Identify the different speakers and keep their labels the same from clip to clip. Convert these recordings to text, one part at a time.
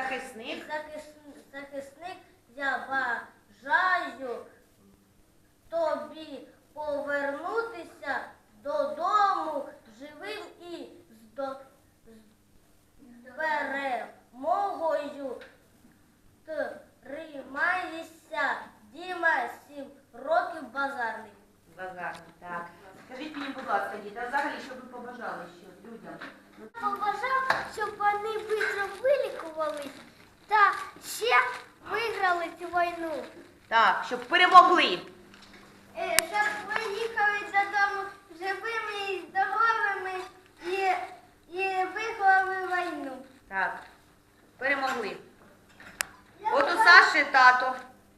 Speaker 1: Захисник. Захисник, я
Speaker 2: бажаю тобі повернутися
Speaker 1: додому живим і з, перемогою. Тримайся, Діма, сім років базарний. Базар.
Speaker 2: Так. Скажіть
Speaker 1: мені,
Speaker 2: будь ласка,
Speaker 1: діти,
Speaker 2: а взагалі, що ви
Speaker 1: побажали ще людям, Побажав, щоб вони швидко вилікувались та ще виграли цю війну.
Speaker 2: Так,
Speaker 1: щоб перемогли. Е, щоб виїхали додому живими і здоровими і, і виграли війну. Так, перемогли. От у Саші
Speaker 2: тато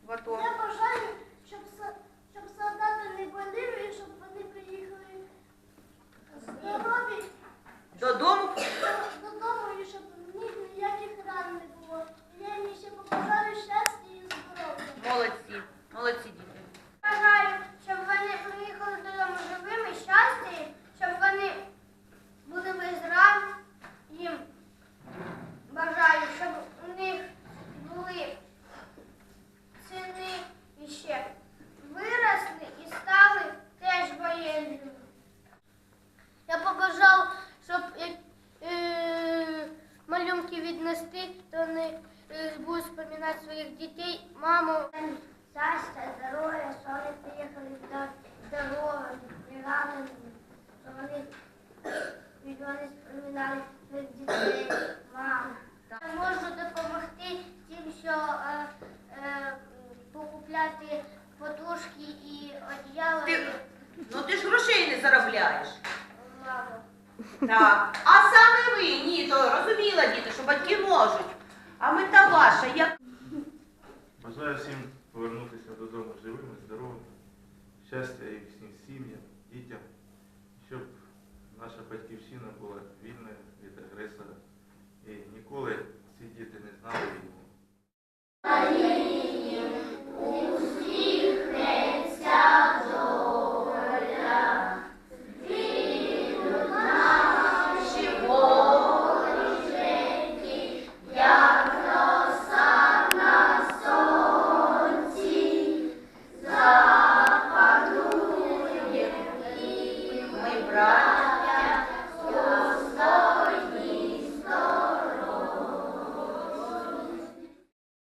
Speaker 2: в АТО. Молодці, діти.
Speaker 1: Бажаю, щоб вони приїхали додому живими, щастя, щоб вони були. Їм бажаю, щоб у них були сини і ще виросли і стали теж воєнними. Я побажав, щоб е, малюнки віднести, то вони е, будуть споминати своїх дітей, маму. Щастя, здоров'я, що вони приїхали здорові, і що вони, вони споминали своїх дітей, маму. Я можу допомогти тим, що е, е, покупляти подушки і одіяло
Speaker 2: Ти, ну ти ж грошей не заробляєш.
Speaker 1: маму.
Speaker 2: Так. А саме ви, ні, то розуміла діти, що батьки можуть. А мета ваша, як
Speaker 3: Бажаю всім повернутися додому живими, здоровими, щастя їхнім сім'ям, дітям, щоб наша батьківщина була вільною від агресора. І ніколи ці діти не знали війни.